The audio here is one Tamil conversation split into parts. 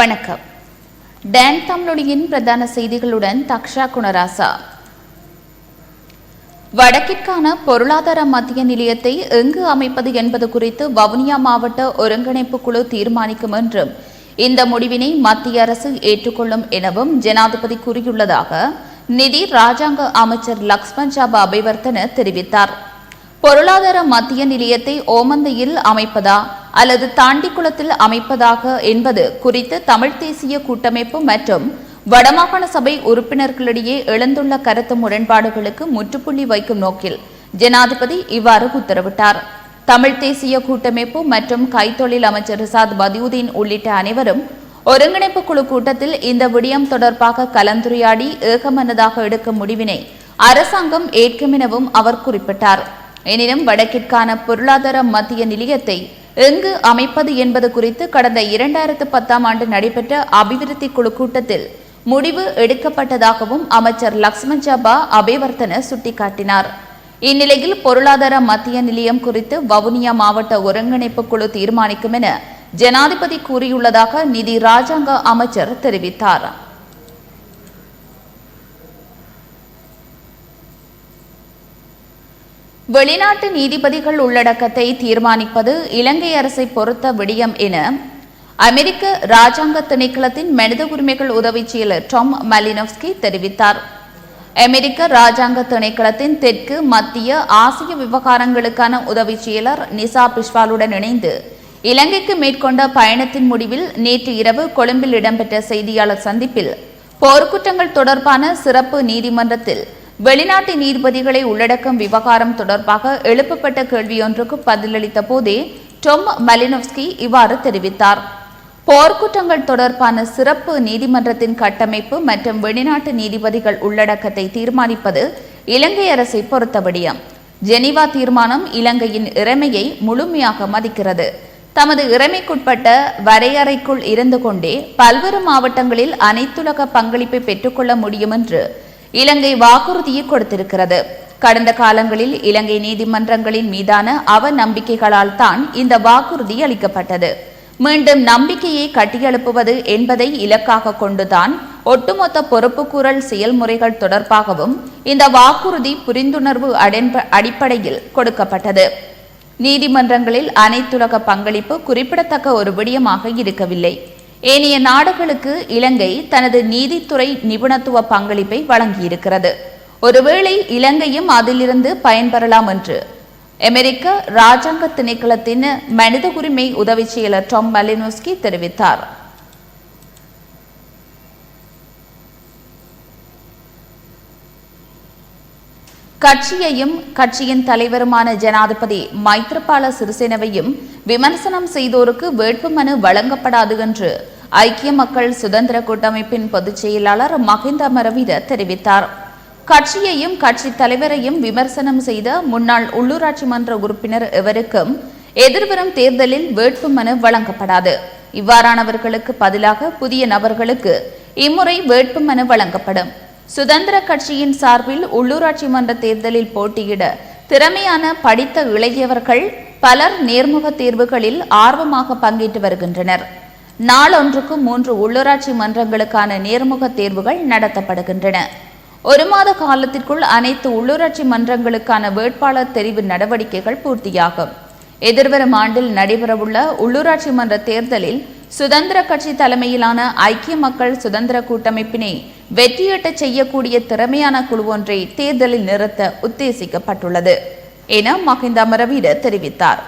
வணக்கம். டேன் தமிழொலியின் பிரதான செய்திகளுடன் தக்ஷா குணராசா. வடக்கிற்கான பொருளாதார மத்திய நிலையத்தை எங்கு அமைப்பது என்பது குறித்து வவுனியா மாவட்ட ஒருங்கிணைப்பு குழு தீர்மானிக்கும் என்றும் இந்த முடிவினை மத்திய அரசு ஏற்றுக்கொள்ளும் எனவும் ஜனாதிபதி கூறியுள்ளதாக நிதி ராஜாங்க அமைச்சர் லக்ஷ்மண் ஜாபா அபிவர்த்தன தெரிவித்தார். பொருளாதார மத்திய நிலையத்தை ஓமந்தையில் அமைப்பதா அல்லது தாண்டிக்குளத்தில் அமைப்பதாக என்பது குறித்து தமிழ் தேசிய கூட்டமைப்பு மற்றும் வடமாகாண சபை உறுப்பினர்களிடையே எழுந்துள்ள கருத்து முரண்பாடுகளுக்கு முற்றுப்புள்ளி வைக்கும் நோக்கில் ஜனாதிபதி இவ்வாறு உத்தரவிட்டார். தமிழ் தேசிய கூட்டமைப்பு மற்றும் கைத்தொழில் அமைச்சர் ரிசாத் பதியுதீன் உள்ளிட்ட அனைவரும் ஒருங்கிணைப்பு குழு கூட்டத்தில் இந்த விடயம் தொடர்பாக கலந்துரையாடி ஏகமனதாக எடுக்கும் முடிவினை அரசாங்கம் ஏற்கும் எனவும் அவர் குறிப்பிட்டார். எனினும் வடக்கிற்கான பொருளாதார மத்திய நிலையத்தை எங்கு அமைப்பது என்பது குறித்து கடந்த இரண்டாயிரத்து பத்தாம் ஆண்டு நடைபெற்ற அபிவிருத்தி குழு கூட்டத்தில் முடிவு எடுக்கப்பட்டதாகவும் அமைச்சர் லக்ஷ்மண் ஜபா அபேவர்த்தன சுட்டிக்காட்டினார். இந்நிலையில் பொருளாதார மத்திய நிலையம் குறித்து வவுனியா மாவட்ட ஒருங்கிணைப்பு குழு தீர்மானிக்கும் என ஜனாதிபதி கூறியுள்ளதாக நிதி ராஜாங்க அமைச்சர் தெரிவித்தார். வெளிநாட்டு நீதிபதிகள் உள்ளடக்கத்தை தீர்மானிப்பது இலங்கை அரசை பொறுத்த விடியம் என அமெரிக்க ராஜாங்க திணைக்களத்தின் மனித உரிமைகள் உதவி செயலர் டாம் மலினோவ்ஸ்கி தெரிவித்தார். அமெரிக்க ராஜாங்க திணைக்களத்தின் தெற்கு மத்திய ஆசிய விவகாரங்களுக்கான உதவி செயலர் நிசா பிஷ்வாலுடன் இணைந்து இலங்கைக்கு மேற்கொண்ட பயணத்தின் முடிவில் நேற்று இரவு கொழும்பில் இடம்பெற்ற செய்தியாளர் சந்திப்பில் போர்க்குற்றங்கள் தொடர்பான சிறப்பு நீதிமன்றத்தில் வெளிநாட்டு நீதிபதிகளை உள்ளடக்கும் விவகாரம் தொடர்பாக எழுப்பப்பட்ட கேள்வியொன்றுக்கு பதிலளித்த போதே டொம் மலினோவ்ஸ்கி இவ்வாறு தெரிவித்தார். போர்க்குற்றங்கள் தொடர்பான சிறப்பு நீதிமன்றத்தின் கட்டமைப்பு மற்றும் வெளிநாட்டு நீதிபதிகள் உள்ளடக்கத்தை தீர்மானிப்பது இலங்கை அரசை பொறுத்த விடயம் ஜெனீவா தீர்மானம் இலங்கையின் இறைமையை முழுமையாக மதிக்கிறது. தமது இறைமைக்குட்பட்ட வரையறைக்குள் இருந்து கொண்டே பல்வேறு மாவட்டங்களில் அனைத்துலக பங்களிப்பை பெற்றுக்கொள்ள முடியும் என்று இலங்கை வாக்குறுதியை கொடுத்திருக்கிறது. கடந்த காலங்களில் இலங்கை நீதிமன்றங்களின் மீதான அவநம்பிக்கைகளால் தான் இந்த வாக்குறுதி அளிக்கப்பட்டது. மீண்டும் நம்பிக்கையை கட்டியெழுப்புவது என்பதை இலக்காக கொண்டுதான் ஒட்டுமொத்த பொறுப்புக்கூறல் செயல்முறைகள் தொடர்பாகவும் இந்த வாக்குறுதி புரிந்துணர்வு அடிப்படையில் கொடுக்கப்பட்டது. நீதிமன்றங்களில் அனைத்துலக பங்களிப்பு குறிப்பிடத்தக்க ஒரு விடயமாக இருக்கவில்லை. ஏனைய நாடுகளுக்கு இலங்கை தனது நீதித்துறை நிபுணத்துவ பங்களிப்பை வழங்கியிருக்கிறது. ஒருவேளை இலங்கையும் அதிலிருந்து பயன்பெறலாம் என்று. அமெரிக்க ராஜாங்க திணைக்களத்தின் மனித உரிமை உதவி செயலர் டாம் மலினோஸ்கி தெரிவித்தார். கட்சியையும் கட்சியின் தலைவருமான ஜனாதிபதி மைத்ரிபால சிறிசேனவையும் விமர்சனம் செய்தோருக்கு வேட்புமனு வழங்கப்படாது என்று ஐக்கிய மக்கள் சுதந்திர கூட்டமைப்பின் பொதுச் செயலாளர் மஹிந்த மரவீர தெரிவித்தார். கட்சியையும் கட்சி தலைவரையும் விமர்சனம் செய்த முன்னாள் உள்ளூராட்சி மன்ற உறுப்பினர் எவருக்கும் எதிர்வரும் தேர்தலில் வேட்புமனு வழங்கப்படாது. இவ்வாறானவர்களுக்கு பதிலாக புதிய நபர்களுக்கு இம்முறை வேட்புமனு வழங்கப்படும். சுதந்திர கட்சியின் சார்பில் உள்ளூராட்சி மன்ற தேர்தலில் போட்டியிட திறமையான படித்த இளையவர்கள் பலர் நேர்முக தேர்வுகளில் ஆர்வமாக பங்கேற்று வருகின்றனர். நாளொன்றுக்கு மூன்று உள்ளூராட்சி மன்றங்களுக்கான நேர்முக தேர்வுகள் நடத்தப்படுகின்றன. ஒரு மாத காலத்திற்குள் அனைத்து உள்ளூராட்சி மன்றங்களுக்கான வேட்பாளர் தெரிவு நடவடிக்கைகள் பூர்த்தியாகும். எதிர்வரும் ஆண்டில் நடைபெறவுள்ள உள்ளூராட்சி மன்ற தேர்தலில் சுதந்திர கட்சி தலைமையிலான ஐக்கிய மக்கள் சுதந்திர கூட்டமைப்பினை வெற்றியீட்டச் செய்யக்கூடிய திறமையான குழு ஒன்றை தேர்தலில் நிறுத்த உத்தேசிக்கப்பட்டுள்ளது என மஹிந்த அமரவீர தெரிவித்தார்.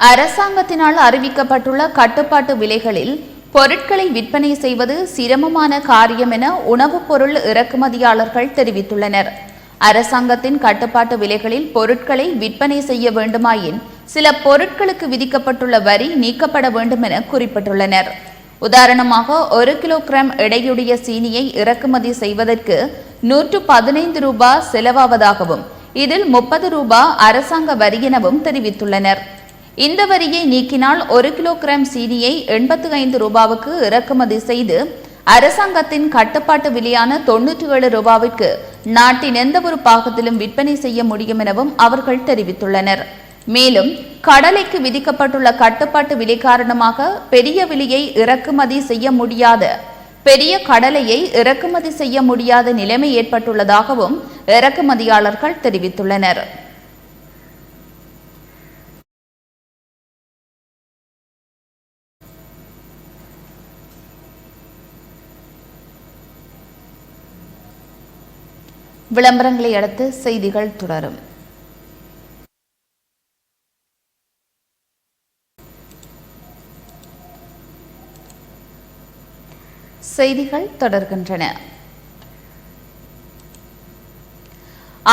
அரசாங்கத்தினால் அறிவிக்கப்பட்டுள்ள கட்டுப்பாட்டு விலைகளில் பொருட்களை விற்பனை செய்வது சிரமமான காரியம் என உணவுப் பொருள் இறக்குமதியாளர்கள் தெரிவித்துள்ளனர். அரசாங்கத்தின் கட்டுப்பாட்டு விலைகளில் பொருட்களை விற்பனை செய்ய வேண்டுமாயின் சில பொருட்களுக்கு விதிக்கப்பட்டுள்ள வரி நீக்கப்பட வேண்டும் என குறிப்பிட்டுள்ளனர். உதாரணமாக ஒரு கிலோகிராம் எடையுடைய சீனியை இறக்குமதி செய்வதற்கு நூற்று பதினைந்து ரூபாய் செலவாவதாகவும் இதில் முப்பது ரூபாய் அரசாங்க வரி எனவும் தெரிவித்துள்ளனர். இந்த வரியை நீக்கினால் ஒரு கிலோகிராம் சீனியை எண்பத்து ஐந்து ரூபாவுக்கு இறக்குமதி செய்து அரசாங்கத்தின் கட்டுப்பாட்டு விலையான தொன்னூற்றி ஏழு ரூபாவிற்கு நாட்டின் எந்த ஒரு பாகத்திலும் விற்பனை செய்ய முடியும் எனவும் அவர்கள் தெரிவித்துள்ளனர். மேலும் கடலைக்கு விதிக்கப்பட்டுள்ள கட்டுப்பாட்டு விலை காரணமாக பெரிய விலையை இறக்குமதி செய்ய முடியாத பெரிய கடலையை இறக்குமதி செய்ய முடியாத நிலைமை ஏற்பட்டுள்ளதாகவும் இறக்குமதியாளர்கள் தெரிவித்துள்ளனர். விளம்பரங்களை அடுத்து செய்திகள் தொடரும். செய்திகள் தொடர்கின்றன.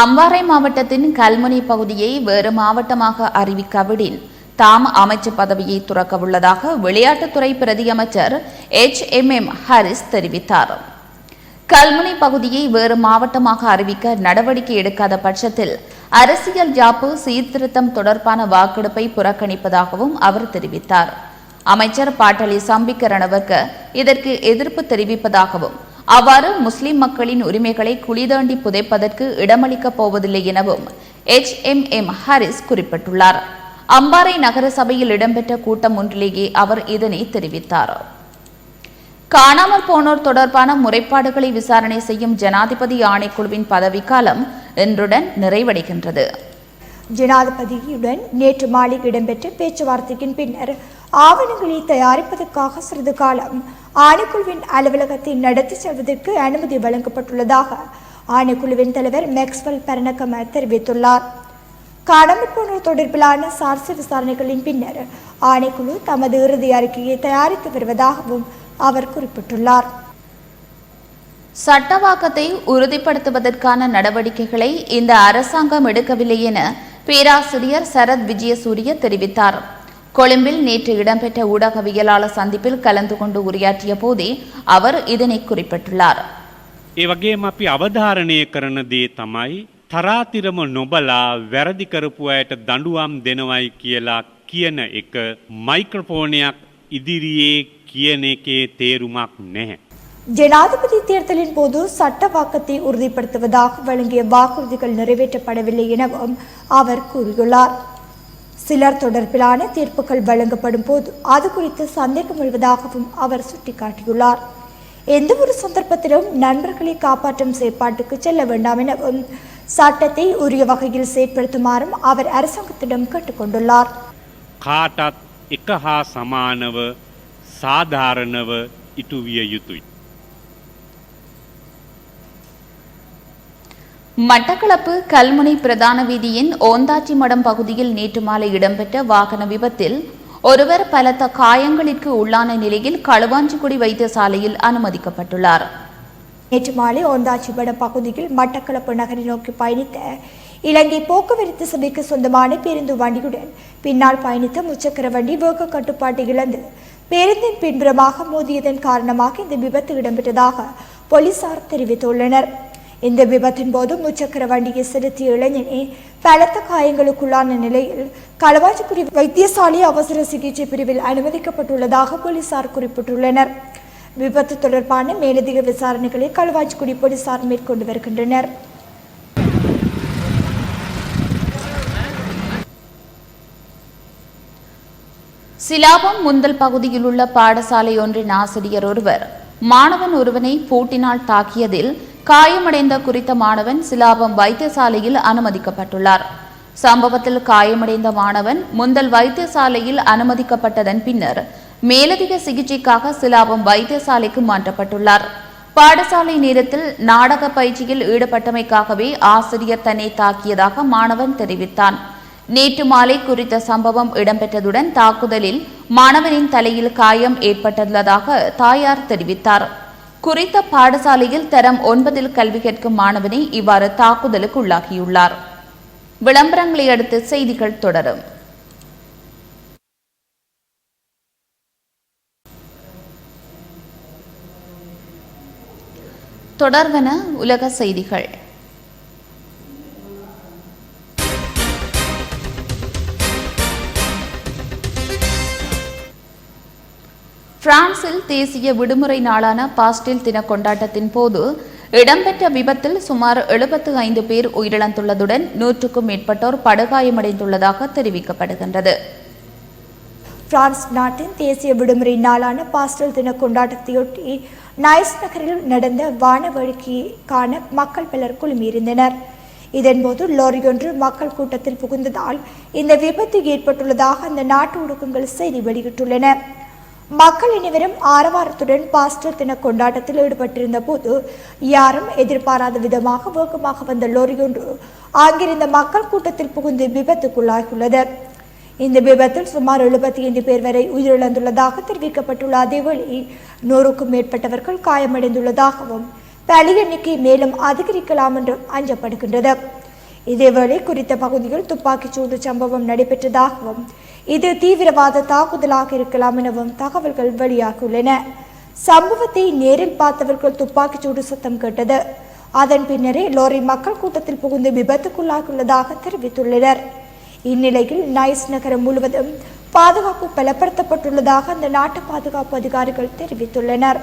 அம்பாறை மாவட்டத்தின் கல்முனை பகுதியை வேறு மாவட்டமாக அறிவிக்காவிடின் தாம் அமைச்சர் பதவியை துறக்க உள்ளதாக விளையாட்டுத்துறை பிரதியமைச்சர் எச் எம் எம் ஹாரிஸ் தெரிவித்தார். கல்முனை பகுதியை வேறு மாவட்டமாக அறிவிக்க நடவடிக்கை எடுக்காத பட்சத்தில் அரசியல் ஜாப்பு சீர்திருத்தம் தொடர்பான வாக்கெடுப்பை புறக்கணிப்பதாகவும் அவர் தெரிவித்தார். அமைச்சர் பாட்டலி சம்பிக்க இதற்கு எதிர்ப்பு தெரிவிப்பதாகவும் அவ்வாறு முஸ்லிம் மக்களின் உரிமைகளை குளிதாண்டி புதைப்பதற்கு இடமளிக்கப் போவதில்லை எனவும் எச் எம் எம் ஹாரிஸ் குறிப்பிட்டுள்ளார். அம்பாறை நகர சபையில் இடம்பெற்ற கூட்டம் ஒன்றிலேயே அவர் இதனை தெரிவித்தார். காணாமல் போனோர் தொடர்பான முறைப்பாடுகளை விசாரணை செய்யும் ஜனாதிபதி ஆணைக்குழுவின் பதவிக்காலம் இன்றுடன் நிறைவடைகின்றது. ஜனாதிபதியுடன் நேற்று மாலை இடம்பெற்ற பேச்சுவார்த்தையின் பின்னர் ஆவணங்களை தயாரிப்பதற்காக சிறிது காலம் ஆணைக்குழுவின் அலுவலகத்தை நடத்தி செல்வதற்கு அனுமதி வழங்கப்பட்டுள்ளதாக ஆணைக்குழுவின் தலைவர் மேக்ஸ்வெல் பரணக்கம தெரிவித்துள்ளார். காணாமல் போனோர் தொடர்பிலான சார்சி விசாரணைகளின் பின்னர் ஆணைக்குழு தமது இறுதி அறிக்கையை தயாரித்து வருவதாகவும் அவர் குறிப்பிட்டுள்ளார் சட்டவாக்கத்தை உறுதிப்படுத்துவதற்கான நடவடிக்கைகளை இந்த அரசாங்கம் எடுக்கவில்லை என பேராசிரியர் சரத் விஜயசூரிய தெரிவித்தார் கொழும்பில் நேற்று இடம்பெற்ற ஊடகவியலாளர் சந்திப்பில் கலந்து கொண்டு உரையாற்றிய போதே அவர் இதனை குறிப்பிட்டுள்ளார் ඒ වගේම අපි අවධාරණය කරන දේ තමයි තරාතිරම නොබලා වැරදි කරපු අයට දඩුවම් දෙනවයි කියලා කියන එක මයික්‍රෆෝනයක් ඉදිරියේ කියන එකේ තේරුමක් නැහැ. ஜனாதிபதி தேர்தலின் போது சட்ட வாக்கத்தை உறுதிப்படுத்துவதாக வழங்கிய வாக்குறுதிகள் நிறைவேற்றப்படவில்லை எனவும் அவர் கூறியுள்ளார் சிலர் தொடர்பிலான தீர்ப்புகள் வழங்கப்படும் போது அது குறித்து சந்தேகம் எழுவதாகவும் அவர் சுட்டிக்காட்டியுள்ளார் எந்த ஒரு சந்தர்ப்பத்திலும் நண்பர்களை காப்பாற்றும் செயற்பாட்டுக்கு செல்ல வேண்டாம் எனவும் சட்டத்தை உரிய வகையில் செயற்படுத்துமாறும் அவர் அரசாங்கத்திடம் கேட்டுக்கொண்டுள்ளார் කාටත් එක හා සමානව සාධාරණව ඉටුවිය යුතුයි. மட்டக்களப்பு கல்முனை பிரதான வீதியின் ஓந்தாச்சி மடம் பகுதியில் நேற்று மாலை இடம்பெற்ற வாகன விபத்தில் ஒருவர் பலத்த காயங்களிற்கு உள்ளான நிலையில் களுவாஞ்சிக்குடி வைத்தியசாலையில் அனுமதிக்கப்பட்டுள்ளார் நேற்று மாலை ஓந்தாச்சிபட பகுதியில் மட்டக்களப்பு நகரை நோக்கி பயணித்த இலங்கை போக்குவரத்து சபைக்கு சொந்தமான பேருந்து வண்டியுடன் பின்னால் பயணித்த முச்சக்கர வண்டி வேக கட்டுப்பாட்டை இழந்து பேருந்தின் பின்புறமாக மோதியதன் காரணமாக இந்த விபத்து இடம்பெற்றதாக போலீசார் தெரிவித்துள்ளனர். இந்த விபத்தின் போது முச்சக்கர வண்டியை செலுத்திய இளைஞனே பலத்த காயங்களுக்குள்ளான நிலையில் களவாஜிபுரி வைத்தியசாலை அவசர சிகிச்சை பிரிவில் அனுமதிக்கப்பட்டுள்ளதாக போலீசார் குறிப்பிட்டுள்ளனர். விபத்து தொடர்பான மேலதிக விசாரணைகளை களவாஜிக்குடி போலீசார் மேற்கொண்டு வருகின்றனர். சிலாபம் முந்தல் பகுதியில் உள்ள பாடசாலை ஒன்றின் ஆசிரியர் ஒருவர். மாணவன் ஒருவனை பூட்டினால் தாக்கியதில் காயமடைந்த குறித்த மாணவன் சிலாபம் வைத்தியசாலையில் அனுமதிக்கப்பட்டுள்ளார். சம்பவத்தில் காயமடைந்த மாணவன் முந்தல் வைத்தியசாலையில் அனுமதிக்கப்பட்டதன் பின்னர் மேலதிக சிகிச்சைக்காக சிலாபம் வைத்தியசாலைக்கு மாற்றப்பட்டுள்ளார். பாடசாலை நேரத்தில் நாடக பயிற்சியில் ஈடுபட்டமைக்காகவே ஆசிரியர் தன்னை தாக்கியதாக மாணவன் தெரிவித்தான். நேற்று மாலை குறித்த சம்பவம் இடம்பெற்றதுடன் தாக்குதலில் மாணவனின் தலையில் காயம் ஏற்பட்டுள்ளதாக தாயார் தெரிவித்தார். குறித்த பாடசாலையில் தரம் ஒன்பதில் கல்வி கேட்கும் மாணவனை இவ்வாறு தாக்குதலுக்கு உள்ளாகியுள்ளார் விளம்பரங்களை அடுத்து செய்திகள் தொடரும். தொடர்வன உலக செய்திகள். பிரான்சில் தேசிய விடுமுறை நாளான பாஸ்டில் தின கொண்டாட்டத்தின் போது இடம்பெற்ற விபத்தில் சுமார் எழுபத்து ஐந்து பேர் உயிரிழந்துள்ளதுடன் நூற்றுக்கும் மேற்பட்டோர் படுகாயமடைந்துள்ளதாக தெரிவிக்கப்படுகின்றது. பிரான்ஸ் நாட்டின் தேசிய விடுமுறை நாளான பாஸ்டல் தின கொண்டாட்டத்தையொட்டி நைஸ் நகரில் நடந்த வான வழிக்கான மக்கள் பலர் குழுமியிருந்தனர். இதன்போது லோரியொன்று மக்கள் கூட்டத்தில் புகுந்ததால் இந்த விபத்து ஏற்பட்டுள்ளதாக அந்த நாட்டு ஊடகங்கள் செய்தி வெளியிட்டுள்ளன. மக்கள் அனைவரும் ஆரவாரத்துடன் பாஸ்டர் தின கொண்டாட்டத்தில் ஈடுபட்டிருந்த போது யாரும் எதிர்பாராத விதமாக வேகமாக வந்த லோரியொன்று அங்கிருந்த மக்கள் கூட்டத்தில் புகுந்து விபத்துக்குள்ளாகியுள்ளது. இந்த விபத்தில் சுமார் எழுபத்தி ஐந்து பேர் வரை உயிரிழந்துள்ளதாக தெரிவிக்கப்பட்டுள்ள அதேவேளை நூறுக்கும் மேற்பட்டவர்கள் காயமடைந்துள்ளதாகவும் பலி எண்ணிக்கை மேலும் அதிகரிக்கலாம் என்றும் அஞ்சப்படுகின்றது. இதேவேளை குறித்த பகுதியில் துப்பாக்கிச் சூடு சம்பவம் நடைபெற்றதாகவும் இது தீவிரவாத தாக்குதலாக இருக்கலாம் எனவும் தகவல்கள் வெளியாகியுள்ளன. சம்பவத்தை நேரில் பார்த்தவர்கள் துப்பாக்கிச் சூடு சத்தம் கேட்டது. அதன் பின்னரே லோரி மக்கள் கூட்டத்தில் புகுந்து விபத்துக்குள்ளாகியுள்ளதாக தெரிவித்துள்ளனர். இந்நிலையில் நைஸ் நகரம் முழுவதும் பாதுகாப்பு பலப்படுத்தப்பட்டுள்ளதாக அந்த நாட்டு பாதுகாப்பு அதிகாரிகள் தெரிவித்துள்ளனர்.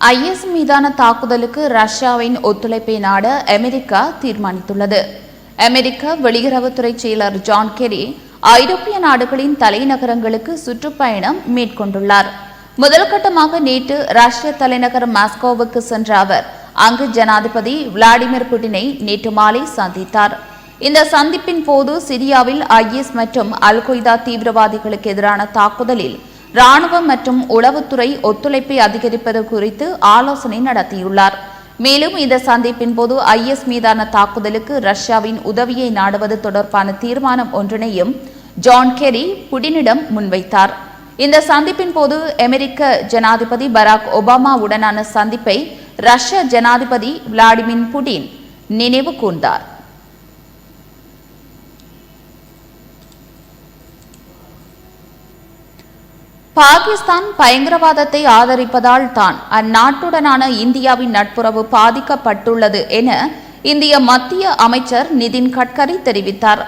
ஐஎஸ் மீதான தாக்குதலுக்கு ரஷ்யாவின் ஒத்துழைப்பை நாட அமெரிக்கா தீர்மானித்துள்ளது. அமெரிக்க வெளியுறவுத்துறை செயலர் ஜான் கெரி ஐரோப்பிய நாடுகளின் தலைநகரங்களுக்கு சுற்றுப்பயணம் மேற்கொண்டுள்ளார். முதல் கட்டமாக நேற்று ரஷ்ய தலைநகர் மாஸ்கோவுக்கு சென்ற அவர் அங்கு ஜனாதிபதி விளாடிமிர் புட்டினை நேற்று மாலை சந்தித்தார். இந்த சந்திப்பின் போது சிரியாவில் ஐஎஸ் மற்றும் அல் கொய்தா தீவிரவாதிகளுக்கு எதிரான தாக்குதலில் ராணுவம் மற்றும் உளவுத்துறை ஒத்துழைப்பை அதிகரிப்பது குறித்து ஆலோசனை நடத்தியுள்ளார். மேலும் இந்த சந்திப்பின் போது ஐஎஸ் மீதான தாக்குதலுக்கு ரஷ்யாவின் உதவியை நாடுவது தொடர்பான தீர்மானம் ஒன்றினையும் ஜான் கெரி புடினிடம் முன்வைத்தார். இந்த சந்திப்பின் போது அமெரிக்க ஜனாதிபதி பராக் ஒபாமாவுடனான சந்திப்பை ரஷ்ய ஜனாதிபதி விளாடிமிர் புடின் நினைவு கூர்ந்தார். பாகிஸ்தான் பயங்கரவாதத்தை ஆதரிப்பதால் தான் அந்நாட்டுடனான இந்தியாவின் நட்புறவு பாதிக்கப்பட்டுள்ளது என இந்திய மத்திய அமைச்சர் நிதின் கட்கரி தெரிவித்தார்.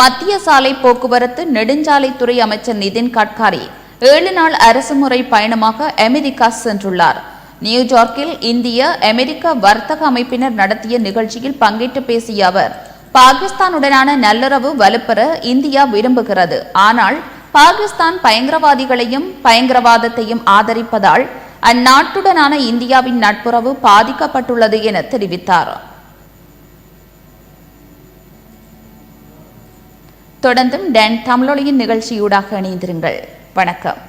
மத்திய சாலை போக்குவரத்து நெடுஞ்சாலைத்துறை அமைச்சர் நிதின் கட்கரி ஏழு நாள் அரசுமுறை பயணமாக அமெரிக்கா சென்றுள்ளார். நியூயார்க்கில் இந்திய அமெரிக்க வர்த்தக அமைப்பினர் நடத்திய நிகழ்ச்சியில் பங்கேற்று பேசிய அவர் பாகிஸ்தானுடனான நல்லுறவு வலுப்பெற இந்தியா விரும்புகிறது. ஆனால் பாகிஸ்தான் பயங்கரவாதிகளையும் பயங்கரவாதத்தையும் ஆதரிப்பதால் அந்நாட்டுடனான இந்தியாவின் நட்புறவு பாதிக்கப்பட்டுள்ளது என தெரிவித்தார். தொடர்ந்தும் டேன் தமிழொலியின் நிகழ்ச்சியூடாக இணைந்திருங்கள். வணக்கம்.